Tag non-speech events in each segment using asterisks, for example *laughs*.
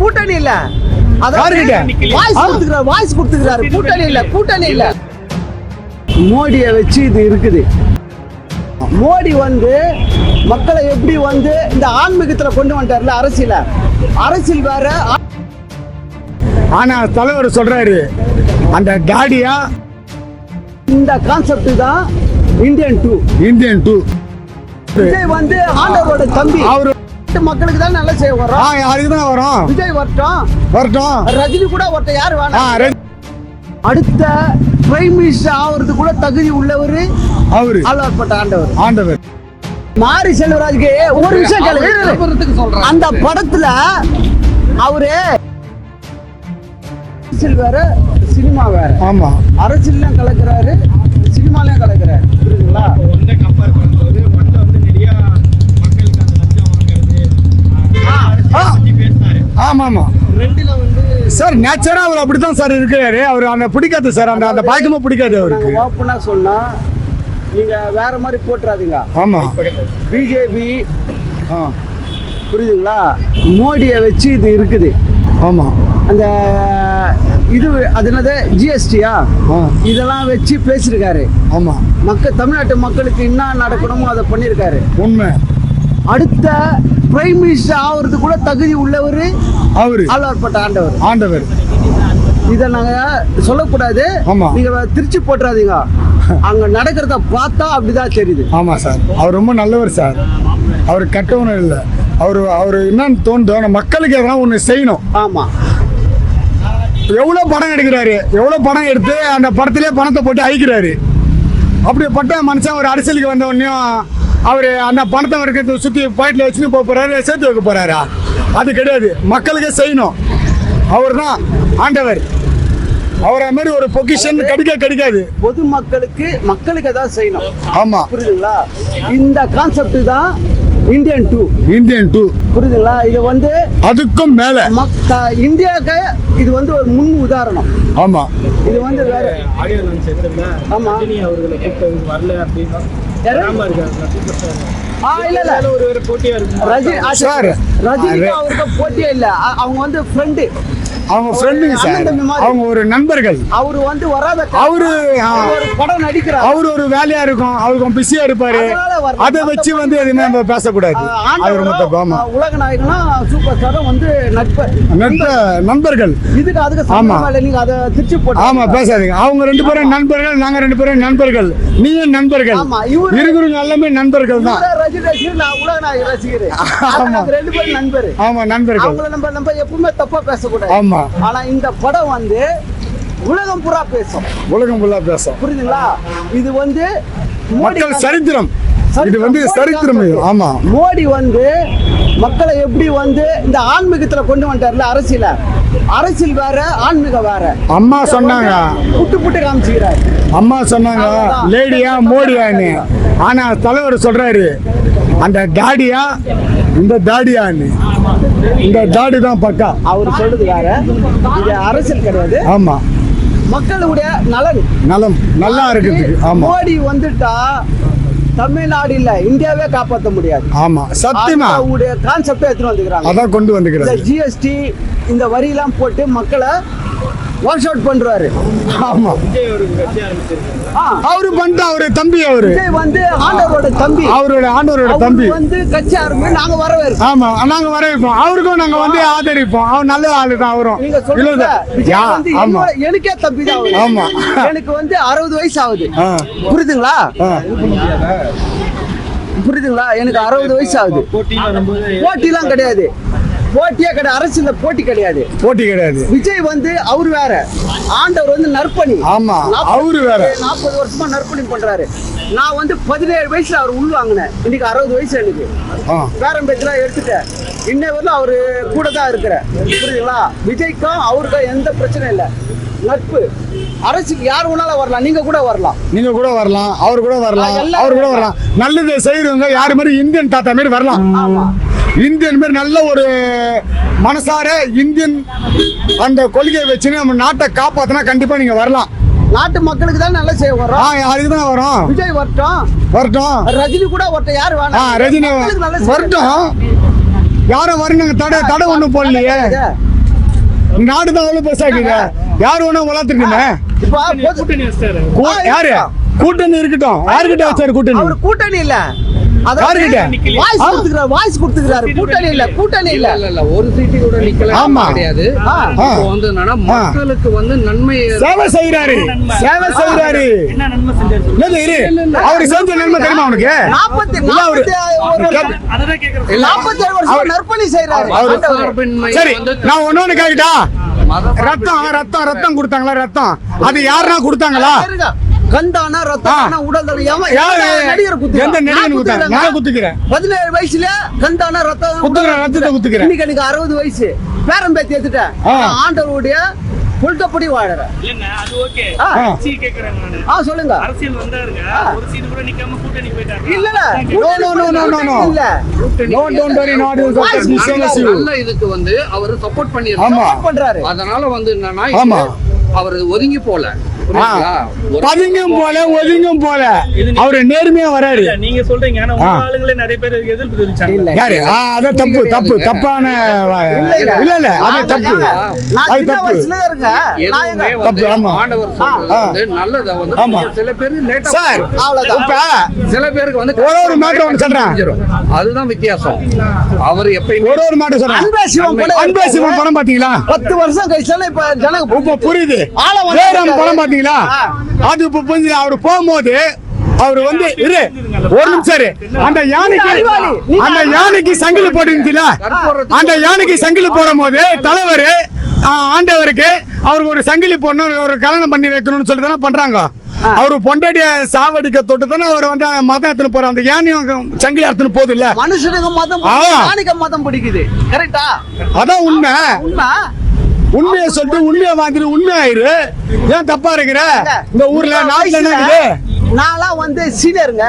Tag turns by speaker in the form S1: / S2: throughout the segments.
S1: கூட்டணி இல்ல? வாய்ஸ் கொடுத்துக்கிறாரு. கூட்டணி இல்ல கூட்டணி இல்ல. மோடியை வச்சு இது இருக்குது. மோடி வந்து மக்களை எப்படி வந்து இந்த ஆன்மீகத்துல கொண்டு வந்துட்டார்ல அரசியல? அரசியல் வேற
S2: ஆனா தலைவர் சொல்றாரு அந்த டாடியா
S1: இந்த கான்செப்ட் தான் Indian two
S2: Indian two
S1: Vijay வந்து ஆண்டவரோட தம்பி.
S2: அவரு
S1: நாட்டு மக்களுக்கு தான் நல்ல செய்ய
S2: ஆ
S1: வரோம்
S2: அதுக்கு தான் வரும்
S1: விஜய் வரட்டும்.
S2: வரட்டும்.
S1: ரஜினி கூட ஒருத்தர் யார் வேணாம். அடுத்த பிரைம் மினிஸ்டர் ஆவறது கூட தகுதி உள்ளவர்
S2: அவரு.
S1: ஆழ்வார்பட்ட ஆண்டவர்.
S2: ஆண்டவர்.
S1: மாரி செல்வராஜுக்கு ஒரு விஷயம் கேளு. இரு, இரு. அந்த படத்துல அவரு அரசியல் வேற சினிமா வேற.
S2: ஆமா.
S1: அரசியல்லாம் கலக்குறாரு சினிமாலையும் கலக்குறாரு. புரியுதுங்களா?
S3: பேசினாரு
S2: ஆமா ஆமா
S3: ரெண்டுல வந்து
S2: சார் நேச்சரா அவர் அப்படித்தான் சார் இருக்காரு அவர் அந்த பிடிக்காது சார். அந்த அந்த பழக்கமும் பிடிக்காது அவருக்கு.
S1: ஓப்பனா சொன்னா நீங்க வேற மாதிரி போட்டுறாதீங்க.
S2: ஆமா.
S1: பிஜேபி
S2: ஆ.
S1: புரியுதுங்களா? மோடியை வச்சு இது இருக்குது.
S2: ஆமா.
S1: அந்த இது அது என்னது? ஜிஎஸ்டியா இதெல்லாம் வச்சு பேசியிருக்காரு.
S2: ஆமா.
S1: மக்கள் தமிழ்நாட்டு மக்களுக்கு என்ன நடக்கணுமோ அதை பண்ணியிருக்காரு.
S2: உண்மை.
S1: அடுத்த பிரைம் மினிஸ்டர் ஆகிறது கூட தகுதி உள்ளவர்
S2: அவரு.
S1: ஆழ்வார்பட்ட ஆண்டவர்.
S2: ஆண்டவர்.
S1: இதை நாங்க சொல்லக்கூடாது. நீங்க திருச்சி போட்டுறாதீங்க. *laughs* அங்க நடக்கிறத பார்த்தா அப்படிதான் தெரியுது.
S2: ஆமா சார். அவர் ரொம்ப நல்லவர் சார். அவர் கெட்டவனும் இல்லை. அவர் அவர் என்னன்னு தோணுதோ மக்களுக்கு எதனா ஒன்று செய்யணும்.
S1: ஆமா.
S2: எவ்வளோ படம் எடுக்கிறாரு? எவ்வளோ படம் எடுத்து அந்த படத்திலே பணத்தை போட்டு அழிக்கிறாரு? அப்படிப்பட்ட மனுஷன் ஒரு அரசியலுக்கு வந்த உடனேயும் அவர் அந்த பணத்தை இருக்கிறத சுற்றி பாயிண்டில் வச்சுன்னு போக போகிறாரு சேர்த்து வைக்க போகிறாரா அது கிடையாது. மக்களுக்கே செய்யணும். அவர் தான் ஆண்டவர். அவரை மாதிரி ஒரு பொக்கிஷன் கிடைக்க கிடைக்காது.
S1: பொதுமக்களுக்கு மக்களுக்கு ஏதாவது செய்யணும்.
S2: ஆமாம்
S1: புரியுதுங்களா? இந்த கான்செப்ட் தான் இந்தியன் டூ
S2: இந்தியன் டூ
S1: புரியுதுங்களா? இது வந்து
S2: அதுக்கும் மேலே.
S1: மக்க இந்தியாவுக்கு இது வந்து ஒரு முன் உதாரணம்.
S2: ஆமாம்
S1: இது வந்து வேற.
S3: ஆடியோ
S1: ஆமா.
S3: அவர்களை கூப்பிட்டு வரல அப்படின்னு
S1: இல்ல இல்ல.
S3: ஒரு ஒரு போட்டியா இருக்கு.
S1: ரஜினி
S2: சார்.
S1: ரஜினிக்கு அவருக்கு போட்டியே இல்ல. அவங்க வந்து ஃப்ரெண்டு
S2: அவங்க ஃப்ரெண்டுங்க சார். அவங்க ஒரு நண்பர்கள்.
S1: அவரு வந்து வராத
S2: அவரு,
S1: படம் நடிக்கிறார்
S2: அவர் ஒரு வேலையா இருக்கும். அவர் கொஞ்சம் பிஸியா இருப்பாரு. அதை வச்சு வந்து எதுவுமே நம்ம பேசக்கூடாது. அது ரொம்ப தப்பு ஆமா
S1: உலக நாயகனா சூப்பர் ஸ்டாரும் வந்து நட்பு.
S2: நட்ப நண்பர்கள்.
S1: இதுக்கு அதுக்கு
S2: ஆமா.
S1: நீங்க அதை திருச்சி போட்டு
S2: ஆமா பேசாதீங்க. அவங்க ரெண்டு பேரும் நண்பர்கள் நாங்க ரெண்டு பேரும் நண்பர்கள். நீயும் நண்பர்கள். இருக்கிறவங்க எல்லாமே நண்பர்கள் தான்.
S1: உலக நாயகன் ரசிகர்.
S2: ஆமா.
S1: ரெண்டு பேரும் நண்பர்.
S2: ஆமா நண்பர்கள்.
S1: அவங்கள நம்ம நம்ம எப்பவுமே தப்பா பேசக்கூடாது.
S2: ஆமா.
S1: ஆனா இந்த படம் வந்து உலகம் பூரா பேசும்.
S2: உலகம் ஃபுல்லா பேசும்.
S1: புரியுதுங்களா? இது வந்து
S2: மக்கள் சரித்திரம். இது வந்து சரித்திரம். ஆமா.
S1: மோடி வந்து மக்களை எப்படி வந்து இந்த ஆன்மீகத்துல கொண்டு வந்துட்டார்ல அரசியல? அரசியல் வேற ஆன்மீகம் வேற.
S2: அம்மா சொன்னாங்க.
S1: புட்டு புட்டு காமிச்சுக்கிறாரு.
S2: அம்மா சொன்னாங்க. லேடியா மோடியான்னு ஆனா தலைவர் சொல்றாரு அந்த டாடியா இந்த தாடியான்னு இந்த தாடி தான் பக்கா.
S1: அவர் சொல்றது வேற. இது அரசியல் கிடையாது.
S2: ஆமா.
S1: மக்களுடைய நலன்.
S2: நலம் நல்லா இருக்கிறதுக்கு ஆமா.
S1: மோடி வந்துட்டா தமிழ்நாடு இல்ல இந்தியாவே காப்பாற்ற முடியாது.
S2: ஆமா சத்தியமா?
S1: அவருடைய கான்செப்டே எடுத்துட்டு வந்துக்கிறாங்க.
S2: அதான் கொண்டு
S1: இந்த
S2: வந்துக்கிறாரு
S1: ஜிஎஸ்டி இந்த வரியெல்லாம் போட்டு மக்களை வாஷ் அவுட் பண்றாரு.
S2: ஆமா. அவரு பண்ணிட்டு அவரு தம்பி அவரு.
S1: விஜய் வந்து ஆண்டவரோட தம்பி.
S2: அவரோட ஆண்டவரோட தம்பி.
S1: வந்து கட்சி ஆரம்பி நாங்க வரவேற்போம்
S2: ஆமா நாங்க வரவேற்போம் அவருக்கும் நாங்க வந்து ஆதரிப்போம். அவர் நல்ல ஆளு தான் அவரும்
S1: வந்து
S2: ஆமா.
S1: எனக்கே தம்பி தான் அவரு.
S2: ஆமா.
S1: எனக்கு வந்து அறுபது வயசு ஆகுது. புரியுதுங்களா. புரியுதுங்களா? எனக்கு அறுபது வயசு ஆகுது. போட்டிலாம் கிடையாது. போட்டியே கிடையாது. அரசியல்ல போட்டி கிடையாது.
S2: போட்டி கிடையாது.
S1: விஜய் வந்து அவர் வேற. ஆண்டவர் வந்து நற்பணி.
S2: ஆமா, அவரு வேற.
S1: நாற்பது வருஷமா நற்பணி பண்றாரு. நான் வந்து பதினேழு வயசுல அவர் உள் வாங்கினேன். இன்னைக்கு அறுபது வயசு எனக்கு. பேரம் பேச்செல்லாம் எடுத்துட்டேன். இன்ன வரலும் அவரு கூட தான் இருக்கிறேன் புரியுதுங்களா? விஜய்க்கும் அவருக்கும் எந்த பிரச்சனையும் இல்லை. நட்பு. அரசுக்கு யார் வேணாலும் வரலாம். நீங்க கூட வரலாம்.
S2: நீங்க கூட வரலாம். அவர் கூட வரலாம். அவர் கூட வரலாம். நல்லது செய்யறவங்க யாரு மாதிரி இந்தியன் தாத்தா மாதிரி வரலாம்.
S1: ஆமா.
S2: இந்தியன் மாதிரி நல்ல ஒரு மனசார இந்தியன் அந்த கொள்கையை வச்சு நம்ம நாட்டை காப்பாத்தினா கண்டிப்பா நீங்க வரலாம்.
S1: நாட்டு மக்களுக்கு தான் நல்ல செய்ய
S2: ஆ
S1: வரோம்
S2: அதுக்கு தான் வரோம்
S1: விஜய் வரட்டும்.
S2: வரட்டும்.
S1: ரஜினி கூட ஒருத்தர் யார்
S2: ஆ
S1: வேணாம்
S2: ரஜினி வரட்டும். யாரும் வரணுங்க. தடை தடை ஒண்ணும் போடலையே. நாடு தான் அவ்வளவு பெருசாக்குங்க யார் வேணா கூ- யாரு? கூட்டணி இருக்கட்டும். யாருக்கிட்ட வச்சாரு கூட்டணி?
S1: அவர் கூட்டணி இல்ல? வாய்ஸ் கொடுத்துக்கிறாரு வாய்ஸ் கொடுத்துக்கிறாரு. கூட்டணி இல்ல கூட்டணி இல்ல.
S4: இல்ல இல்ல ஒரு சீட்டு கூட நிக்கல.
S2: ஆமா.
S4: கிடையாது. வந்து என்னன்னா மக்களுக்கு வந்து நன்மை
S2: சேவை செய்யறாரு சேவை செய்யறாரு
S3: என்ன நன்மை செஞ்சாரு? சொல்லு.
S2: என்னது இரு அவருக்கு செஞ்ச நன்மை தெரியுமா அவனுக்கு?
S1: நாற்பத்தி
S2: இல்ல, அவரு-
S1: நாற்பத்தி ஒரு
S3: அததான் கேக்குறேன்
S1: நாற்பத்தி ஏழு வருஷம் நற்பணி செய்யறாரு
S2: அவரு- சரி நான் ஒன்னொன்னு கேக்கிட்டா ரத்தம் ரத்தம் ரத்தம் கொடுத்தாங்களா ரத்தம்? அது யாருன்னா கொடுத்தாங்களா.
S1: கந்தானா ரத்தம் உடல் தடை எவன்
S2: யாரு?
S1: எந்த நடிகர்?
S2: எந்த நடிகர்
S1: நான்
S2: குத்துக்கிறேன்.
S1: பதினேழு வயசுல கந்தானா ரத்தம்
S2: குத்துக்கிறேன், ரத்தத்தை குத்துக்கிறேன்.
S1: இன்னைக்கு எனக்கு அறுபது வயசு. பேரம் பேத்தி எடுத்துட்டேன் ஆண்டவருடைய புல்டப்படி வாழறேன்.
S3: இல்லங்க அது ஓகே. சீ கேக்குறேன் நானு.
S1: ஆ சொல்லுங்க.
S3: அரசியல் வந்தாருங்க. ஒரு சீட்டு கூட நிக்காம கூட்டணி போயிட்டாரு
S1: இல்ல
S2: No, no, no, no, no, no.
S1: இல்ல.
S2: don't worry, not you.
S1: Voice
S2: He says you.
S4: நல்ல இதுக்கு வந்து அவர் சப்போர்ட். பண்ணிருக்காரு
S1: பண்றாரு.
S4: அதனால வந்து என்னன்னா
S2: ஆமா.
S4: அவர் ஒதுங்கி போல.
S2: பதுங்கும் போல ஒதுங்கும் போல. அவரு நேர்மையா வராரு.
S3: நீங்க சொல்றீங்க. ஆளுங்களே நிறைய பேர் எதிர்ப்பு தெரிவிச்சாங்க.
S2: யாரு? தப்பு தப்பு தப்பான
S1: இல்ல, இல்ல.
S2: அது தப்பு.
S1: நான்
S2: அது தப்பு. தப்பு, ஆமா.
S4: நல்லதை வந்து
S2: ஆமா.
S4: சில பேர் லேட்டா
S2: சார்
S4: சில பேருக்கு வந்து
S2: ஒரு ஒரு matter ஒண்ணு சொல்றேன்.
S4: அதுதான் வித்தியாசம். அவர் எப்பயுமே
S2: ஒரு ஒரு மாட்டு சொல்றேன்.
S1: அன்பே சிவம் படம்
S2: பாத்தீங்களா
S1: பத்து வருஷம் கழிச்சாலும் இப்ப ஜனங்க
S2: புரியுது.
S1: ஆள
S2: படம் பாத்தீங்களா
S1: ஆ.
S2: அது இப்ப அவரு போகும்போது அவர் வந்து இரு ஒரு நிமிஷம். அந்த யானைக்கு அந்த யானைக்கு சங்கிலி போட்டுருந்துச்சுல அந்த யானைக்கு சங்கிலி போடும் போது தலைவர் ஆண்டவருக்கு அவருக்கு ஒரு சங்கிலி போடணும் ஒரு கல்யாணம் பண்ணி வைக்கணும்னு சொல்லி தானே பண்றாங்க. அவரு பொண்டாட்டிய சாவடிக்க தொட்டு தானே அவர் வந்து மதம் எடுத்துன்னு போற அந்த யானையும் சங்கிலி எடுத்துன்னு போகுது இல்ல
S1: மனுஷனுக்கு மதம் மதம் பிடிக்குது. கரெக்டா
S2: அதான் உண்மை.
S1: உண்மை.
S2: உண்மையை சொல்லிட்டு உண்மையை வாங்கிட்டு உண்மையாயிரு ஏன் தப்பா இருக்கிற? இந்த ஊர்ல நாட்டுல என்ன
S1: நான்லாம் வந்து சீனியருங்க.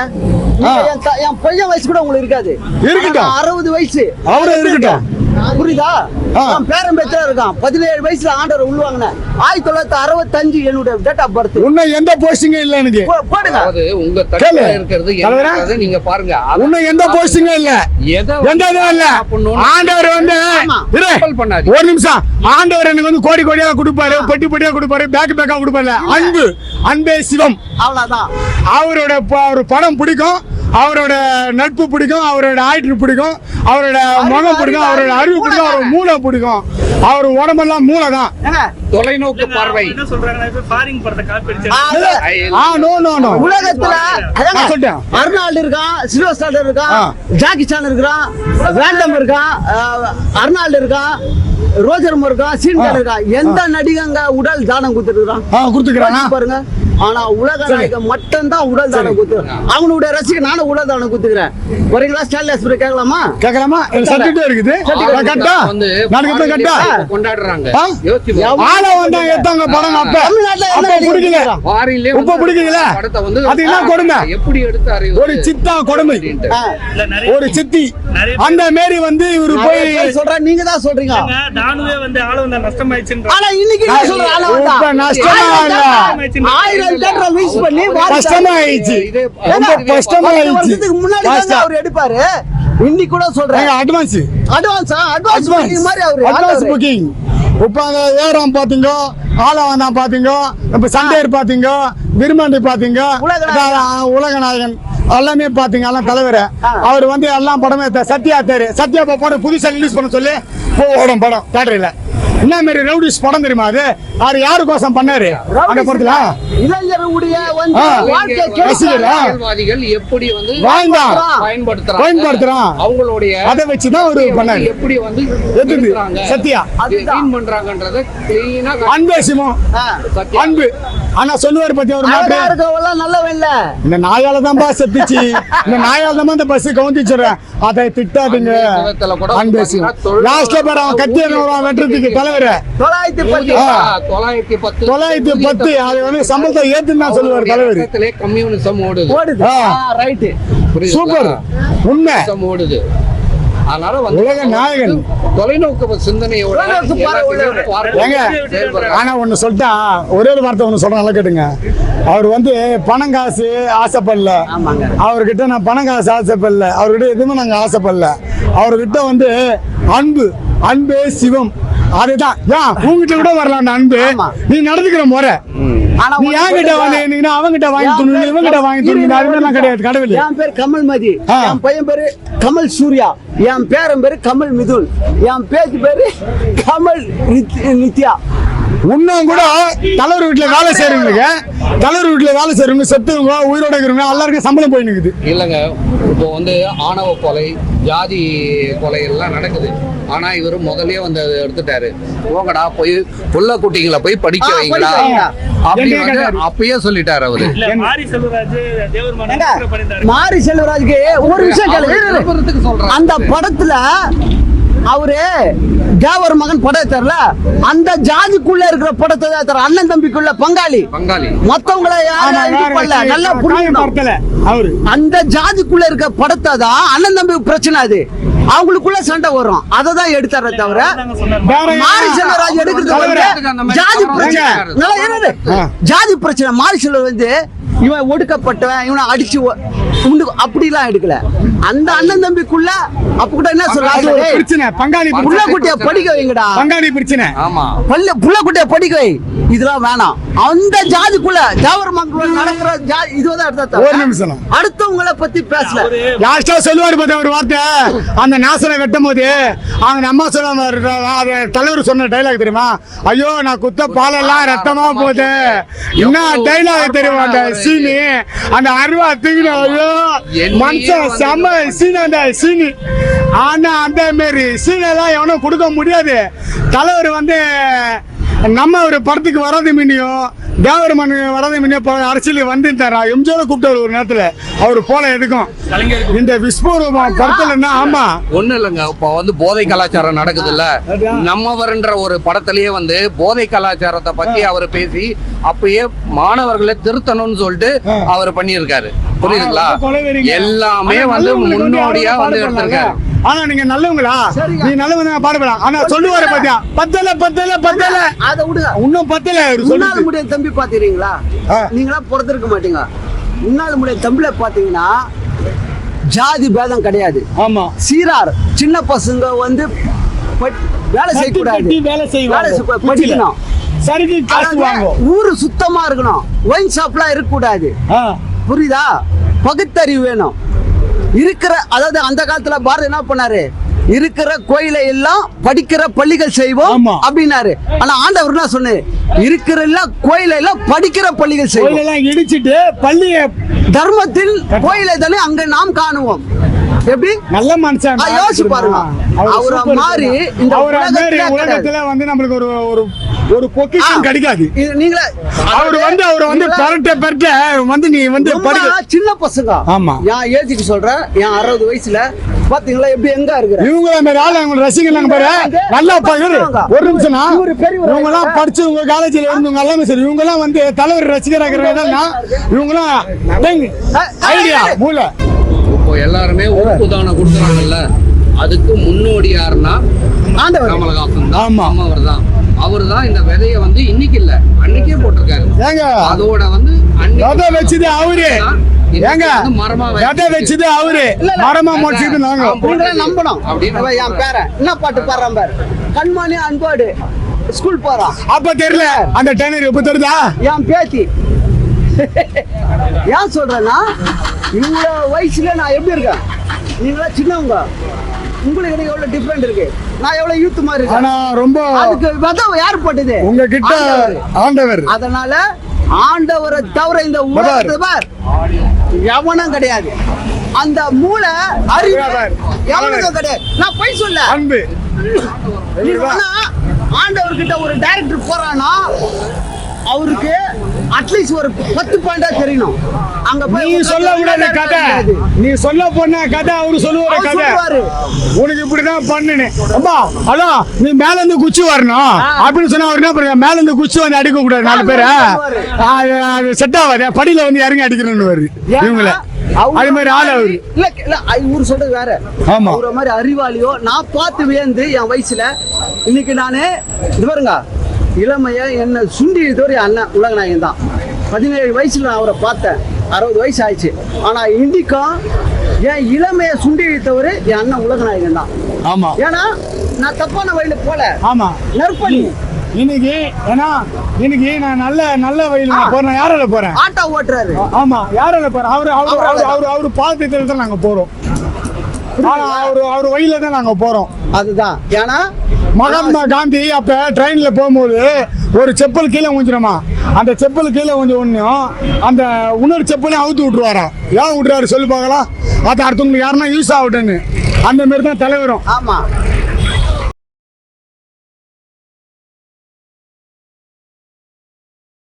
S1: என் பையன் வயசு கூட உங்களுக்கு இருக்காது.
S2: இருக்கட்டும்.
S1: அறுபது வயசு.
S2: அவரும் இருக்கட்டும்.
S1: புரியுதா? பேரன் பேச்சா இருக்கான். பதினேழு வயசுல ஆண்டவர் உள்வாங்கினேன் ஆயிரத்தி தொள்ளாயிரத்தி அறுபத்தஞ்சு என்னுடைய டேட் ஆஃப் பர்த்
S2: உன்னை எந்த போஸ்டிங்கும் இல்ல எனக்கு?
S1: போடுங்க.
S4: உங்க. தட்டுல இருக்கிறது நீங்க பாருங்க.
S2: உன்னை எந்த போஸ்டிங்கும் இல்ல?
S4: எதை
S2: எந்த இல்ல? ஆண்டவர் வந்து
S4: பண்ணாதீங்க.
S2: ஒரு நிமிஷம். ஆண்டவர் எனக்கு வந்து கோடி கோடியா கொடுப்பாரு பெட்டி பெட்டியா கொடுப்பாரு பேக் பேக்கா கொடுப்பாரு அன்பு அன்பே சிவம்.
S1: அவ்வளவுதான்.
S2: அவரோட அவர் படம் பிடிக்கும். அவரோட நட்பு பிடிக்கும் அவரோட ஆயிட்டு பிடிக்கும் அவரோட முகம் பிடிக்கும் அவரோட அறிவு பிடிக்கும் அவரோட மூளை பிடிக்கும். அவர் உடம்பெல்லாம் மூளை தான்
S4: தொலைநோக்கு பார்வை.
S1: உலகத்துல. அர்னால்டு இருக்கான் சில்வர் ஸ்டார் இருக்கான். ஜாக்கி சான் இருக்கான் வேண்டம் இருக்கான் அர்னால்டு இருக்கான் ரோஜர் இருக்கான் சீன்கான் இருக்கான் எந்த நடிகங்க உடல் தானம் கொடுத்துருக்கான்
S2: ஆ கொடுத்துக்கிறானா?
S1: பாருங்க. ஆனா உலக நாயகன் மட்டும்தான் உடல் தானம் கொடுத்துருக்கான் அவனுடைய ரசிகர் நானும் உடல் தானம் கொடுத்துக்கிறேன் வரீங்களா? ஸ்டாலின் ஹாஸ்பிட்டல் கேட்கலாமா?
S2: கேட்கலாமா? சர்டிஃபிகேட் இருக்குது. நான் கட்டா.
S4: வந்து
S2: நாளைக்கு கட்டா?
S4: கொண்டாடுறாங்க.
S2: ஆள வந்தா எடுத்தாங்க படம் அப்ப. அப்ப பிடிக்கல. உப்ப
S4: வந்து
S2: அது என்ன கொடுமை?
S4: எப்படி எடுத்தாரு?
S2: ஒரு சித்தா கொடுமை. ஒரு சித்தி. அந்த மாரி வந்து இவரு போய்
S1: சொல்றேன்? நீங்க தான் சொல்றீங்க.
S3: தானுவே வந்து ஆள வந்தா நஷ்டமாயிடுச்சுன்ற.
S1: ஆனா இன்னைக்கு என்ன சொல்ற? ஆள வந்தா?
S2: இப்ப நஷ்டமா இல்ல.
S1: ஆயிரம் தேட்டரை miss பண்ணி
S2: கஷ்டமா ஆயிடுச்சு. ரொம்ப கஷ்டமா ஆயிடுச்சு.
S1: முன்னாடி. அவர் எடுப்பாரு. இன்னைக்கு கூட சொல்றேன்.
S2: அட்வான்ஸ்
S1: அட்வான்ஸா அட்வான்ஸ் மாதிரி அவரு
S2: அட்வான்ஸ். புக்கிங் அந்த ஏரம் பாத்தீங்க ஆலவந்தா பாத்தீங்க இப்ப சண்டேர் பாத்தீங்க விருமாண்டி பாத்தீங்க
S1: உலகநாயகன்.
S2: எல்லாமே பாத்தீங்க எல்லாம் தலைவர். அவர் வந்து எல்லாம் படமே சத்யா தேரு. சத்யா படம் புதுசா ரிலீஸ் பண்ண சொல்லி போ ஓடும் படம் தேட்டரில் என்ன மாதிரி ரவுடிஸ் படம் தெரியுமா அது அவர் யாருக்கோசம் பண்ணாரு அந்த படத்துல
S1: இளைஞருடைய.
S4: அரசியல்வாதிகள் எப்படி வந்து
S2: வாழ்ந்தான்
S4: பயன்படுத்துறாங்க
S2: பயன்படுத்துறான்.
S4: அவங்களுடைய
S2: அதை வச்சுதான் அவரு பண்ணாரு
S4: எப்படி வந்து
S2: சத்யா.
S1: அதுதான்.
S4: clean பண்றாங்கன்றத
S2: அன்பே.
S4: சத்யா.
S2: அன்பு ஆனா சொல்லுவாரு பத்தி ஒரு
S1: இருக்கவெல்லாம் நல்லவன் இல்ல
S2: இந்த நாயால தான் பா செத்துச்சு. இந்த நாயால தான் இந்த பஸ் கவுந்திச்சுறேன். அதை திட்டாதீங்க.
S4: அன்பே சிவத்துல கூட
S2: அன்பே சிவம்
S4: பாத்தீங்கன்னா தொழில்
S2: லாஸ்ட்ல பேர் அவன் கத்தி என்ன வருவான் வெட்டுறதுக்கு தலைவர்.
S1: தொள்ளாயிரத்தி பத்து.
S4: தொள்ளாயிரத்தி பத்து.
S2: தொள்ளாயிரத்தி பத்து அது வந்து சம்பளத்தை ஏத்துன்னு தான் சொல்லுவார் தலைவர்.
S4: கம்யூனிசம் ஓடுது.
S1: ஓடுது. ரைட்டு?
S2: சூப்பர். உண்மை.
S4: ஓடுது. அதனால வந்து
S2: உலக நாயகன்.
S4: தொலைநோக்கு சிந்தனையோட.
S2: ஆனா ஒண்ணு சொல்லிட்டா ஒரே ஒரு வார்த்தை ஒண்ணு சொல்றேன் நல்லா கேட்டுங்க. அவர் வந்து பணம் காசு ஆசைப்படல.
S1: ஆமாங்க.
S2: அவர்கிட்ட நான் பணம் காசு ஆசைப்படல. அவர்கிட்ட எதுவுமே நாங்க ஆசைப்படல. அவர்கிட்ட வந்து அன்பு அன்பே சிவம். அதுதான். ஏன் உங்ககிட்ட கூட வரலாம் அன்பு. நீ நடந்துக்கிற முறை.
S1: ஆனா
S2: நீ? வந்து நின்னா அவங்கிட்ட வாங்கி
S1: என்
S2: துணி
S1: பேர்
S2: இவங்கிட்ட வாங்கி துணி
S1: இரு,
S2: அது மாதிரிலாம்
S1: இரு,
S2: கிடையாது கடவுள்.
S1: என் பேர் கமல் மதி. என் பையன் பேரு கமல் சூர்யா. என் பேரன் பேரு கமல் மிதுன். என் பேத்தி பேரு கமல் நித்- நித்யா.
S2: இன்னும் கூட தலைவர் வீட்டுல வேலை செய்யறவங்களுக்கு தலைவர் வீட்டுல வேலை செய்யறவங்க செத்துவங்க உயிரோட இருக்கிறவங்க எல்லாருக்கும் சம்பளம் போய் நிக்குது
S4: இல்லைங்க இப்போ வந்து ஆணவ கொலை ஜாதி கொலை எல்லாம் நடக்குது. ஆனா இவர் முதல்லயே வந்து அதை எடுத்துட்டாரு. போங்கடா போய் புள்ள குட்டிங்களை போய் படிக்க வைங்களா
S1: படிக்க வைங்க.
S4: அப்படி
S2: என்னைய
S4: வந்து
S2: கேட்டாரு.
S4: அப்பயே சொல்லிட்டாரு அவரு.
S5: மாரி
S1: செல்வராஜுக்கு ஒரு விஷயம். அந்த படத்துல அவரு தேவர் மகன் படம் எடுத்தார்ல? அந்த ஜாதிக்குள்ள இருக்கிற படத்தை தான் எடுத்தாரு. அண்ணன் தம்பிக்குள்ள பங்காளி.
S4: பங்காளி.
S1: மத்தவங்கள பண்ணல. நல்லா
S2: படுத்தல அவரு.
S1: அந்த ஜாதிக்குள்ள இருக்க படத்தை தான் அண்ணன் தம்பி பிரச்சனை அது. அவங்களுக்குள்ள சண்டை வரும். அதை தான் எடுத்தாரே தவிர மாரி? செல்வராஜ் எடுக்கிறது ஜாதி பிரச்சனை. ஜாதி பிரச்சனை. மாரி செல்வர் வந்து இவன் ஒடுக்கப்பட்டவன் இவனை அடிச்சு உண்டு அப்படிலாம் எடுக்கல. அந்த அண்ணன் தம்பிக்குள்ள அப்ப கூட என்ன சொல்றாங்க
S2: பிரச்சனை பங்காளி
S1: புள்ள
S2: பிரச்சனை.
S1: குட்டிய படிக்க வைங்கடா.
S2: பங்காளி பிரச்சனை.
S4: ஆமா.
S1: பல்ல புள்ள குட்டிய படிக்க வை. இதெல்லாம் வேணாம். அந்த ஜாதிக்குள்ள தேவர மக்கள் நடக்கிற ஜாதி இதுதான் எடுத்தா
S2: ஒரு நிமிஷம்.
S1: அடுத்தவங்கள பத்தி பேசல.
S2: லாஸ்டா சொல்லுவாரு பார்த்த ஒரு வார்த்தை? அந்த நாசனை வெட்டும் போது அவங்க அம்மா சொன்ன தலைவர் சொன்ன டைலாக் தெரியுமா? ஐயோ நான் குத்த பாலெல்லாம் ரத்தமா போகுது. என்ன டைலாக் தெரியுமா அந்த சீனி அந்த அருவா தூக்கின மனுஷன் செம்ம சீனி அந்த சீனி ஆனா அந்த மாரி சீனெல்லாம் எவனும் கொடுக்க முடியாது தலைவர் வந்து நம்ம ஒரு படத்துக்கு வராது மினியும் தேவர் மண் வராது மினியும் இப்போ அரசியலுக்கு வந்துட்டாரா எம்ஜிஆர் கூப்பிட்டாரு ஒரு நேரத்தில். அவர் போல எதுக்கும்? இந்த விஸ்வரூபம் படத்துலன்னா ஆமா.
S4: ஒண்ணு இல்லைங்க. இப்போ வந்து போதை கலாச்சாரம் நடக்குது இல்ல நம்மவர்ன்ற ஒரு படத்திலேயே வந்து போதை கலாச்சாரத்தை பத்தி அவர் பேசி அப்பயே மாணவர்களை திருத்தணும்னு சொல்லிட்டு அவர் பண்ணியிருக்காரு. புரியுதுங்களா. எல்லாமே வந்து முன்னோடியா வந்து. எடுத்திருக்காரு.
S2: ஆனா நீங்க நல்லவங்களா. நீ நல்லவங்க பாடுபடலாம் ஆனா சொல்லுவாரு பாத்தியா? பத்தல பத்தல பத்தல.
S1: அதை விடுங்க.
S2: இன்னும் பத்தல
S1: முன்னாள் முடிய தம்பி பாத்துறீங்களா. நீங்களா பிறந்திருக்க மாட்டீங்க. முன்னாள் முடிய தம்பில பாத்தீங்கன்னா ஜாதி பேதம் கிடையாது.
S2: ஆமா.
S1: சீரார். சின்ன பசங்க வந்து வேலை செய்யக்கூடாது.
S2: வேலை
S1: செய்ய- படிக்கணும்.
S2: சரிக்கு காசு வாங்கும்
S1: ஊரு சுத்தமா இருக்கணும். ஒயின் ஷாப்லாம் இருக்கக்கூடாது.
S2: ஆ.
S1: புரியுதா? பகுத்தறிவு வேணும். இருக்கிற அதாவது அந்த காலத்துல பாரதி என்ன பண்ணாரு இருக்கிற கோயிலை எல்லாம் படிக்கிற பள்ளிகள் செய்வோம். அப்படின்னாரு ஆனா ஆண்டவர் என்ன சொன்னாரு இருக்கிற எல்லாம் கோயிலை எல்லாம் படிக்கிற பள்ளிகள் செய்வோம்
S2: இடிச்சிட்டு பள்ளிய
S1: தர்மத்தில் கோயிலை தானே அங்க நாம் காணுவோம் எப்படி
S2: நல்ல மனுஷன்
S1: யோசிச்சு பாருங்க.
S2: அவர்
S1: மாதிரி? இந்த. உலகத்துல
S2: வந்து நம்மளுக்கு ஒரு ஒரு ஒரு. பொக்கிஷம் கிடைக்காது.
S1: இது நீங்களே
S2: அவர் வந்து அவர் வந்து பெரட்ட பெரட்ட வந்து நீ வந்து
S1: சின்ன பசங்க.
S2: ஆமா.
S1: என் ஏஜுக்கு சொல்றேன். என் அறுபது வயசுல பாத்தீங்களா எப்படி எங்க இருக்கிற?
S2: இவங்க மாதிரி ஆளு அவங்க ரசிகர் பாரு. நல்லா பாரு ஒரு நிமிஷம் இவங்க எல்லாம் படிச்சு உங்க காலேஜ்ல இருந்தவங்க எல்லாமே சரி இவங்க எல்லாம் வந்து தலைவர் ரசிகராக இருக்கிறதா இவங்க எல்லாம் ஐடியா மூல.
S4: இப்போ எல்லாருமே உறுப்பு தானம் கொடுக்குறாங்கல்ல. அதுக்கு முன்னோடி யாருன்னா கமலஹாசன் தான்.
S2: ஆமா.
S4: அவர் தான் அவர் தான் இந்த விதைய வந்து இன்னைக்கு இல்ல அன்னைக்கே போட்டிருக்காரு.
S2: ஏங்க
S4: அதோட வந்து அன்னைக்கு
S2: விதை வச்சது அவரு. ஏங்க
S4: மரமா
S2: விதை. வச்சது அவரு. மரமா முடிச்சது நாங்க
S1: நம்பணும்.
S4: அப்படின்னு
S1: என் பேரன் என்ன பாட்டு பாடுறான் பாரு. கண்மணி அன்போடு. ஸ்கூல் போறான்.
S2: அப்ப தெரியல அந்த டேனர் எப்ப தெரியுதா?
S1: என் பேத்தி. ஏன் சொல்றேன்னா இவ்வளோ வயசுல நான் எப்படி இருக்கேன்? நீங்களா சின்னவங்க. உங்களுக்கு எனக்கு எவ்வளவு டிஃப்ரெண்ட் இருக்கு? நான் எவ்வளவு யூத் மாதிரி இருக்கேன்.
S2: ஆனா ரொம்ப
S1: அதுக்கு விதை யார் போட்டது
S2: உங்ககிட்ட
S1: ஆண்டவர்.
S2: ஆண்டவர்.
S1: அதனால ஆண்டவரை தவிர இந்த உலகத்துல பார் எவனும் கிடையாது. அந்த மூளை அறிவு. எவனுக்கும் கிடையாது. நான் போய் சொல்ல.
S2: அன்பு.
S1: ஆண்டவர்கிட்ட ஒரு டைரக்டர் போறானா அவருக்கு அட்லீஸ்ட் ஒரு பத்து பாயிண்டா தெரியணும். அங்க போய்
S2: நீ சொல்ல கூடாத கதை. நீ சொல்ல போன கதை அவரு சொல்லுவார கதை. உனக்கு இப்படிதான் பண்ணுன்னு அப்பா ஹலோ நீ மேல இருந்து குச்சி வரணும். அப்படின்னு சொன்னா அவர் என்ன பண்ணுங்க மேல இருந்து குச்சி வந்து அடிக்க கூடாது நாலு பேரை. அது செட் ஆகாது படியில வந்து இறங்கி அடிக்கிறேன்னு வருது இவங்கள. அது மாதிரி ஆள் அவரு.
S1: இல்ல இல்ல இவரு சொல்றது வேற.
S2: ஆமா.
S1: அவர மாதிரி அறிவாளியோ நான் பார்த்து வியந்து என் வயசுல இன்னைக்கு நானு இது பாருங்க இளமைய என்ன சுண்டி இழுத்தவர் அண்ணன் உலகநாயகன் தான். பதினேழு வயசுல நான் அவரை பார்த்தேன். அறுபது வயசு ஆயிடுச்சு. ஆனா இன்னைக்கும் என் இளமைய சுண்டி இழுத்தவர் என் அண்ணன் உலகநாயகன் தான்.
S2: ஆமா.
S1: ஏன்னா நான் தப்பான வழியில போல
S2: ஆமா.
S1: நற்பணி.
S2: இன்னைக்கு ஏன்னா இன்னைக்கு நான் நல்ல நல்ல வழியில் நான் போறேன். யாரால போறேன்?
S1: ஆட்டோ ஓட்டுறாரு.
S2: ஆமா. யாரால போறேன்? அவரு அவரு அவரு அவரு அவரு பாதத்தில் தான் நாங்க போறோம். அவரு அவர் வழியில தான் நாங்க போறோம்.
S1: அதுதான். ஏன்னா
S2: மகாத்மா காந்தி அப்ப ட்ரெயின்ல போகும்போது ஒரு செப்பல் கீழே ஊஞ்சிரமா அந்த செப்பல் கீழே கொஞ்சம் ஒன்றும் அந்த இன்னொரு செப்பலையும் அவுத்து விட்டுருவாரா? ஏன் விட்டுறாரு? சொல்லி பார்க்கலாம். அது அடுத்தவங்களுக்கு யாருன்னா யூஸ் ஆகட்டும்னு. அந்த மாதிரி தான் தலைவரும்.
S1: ஆமா.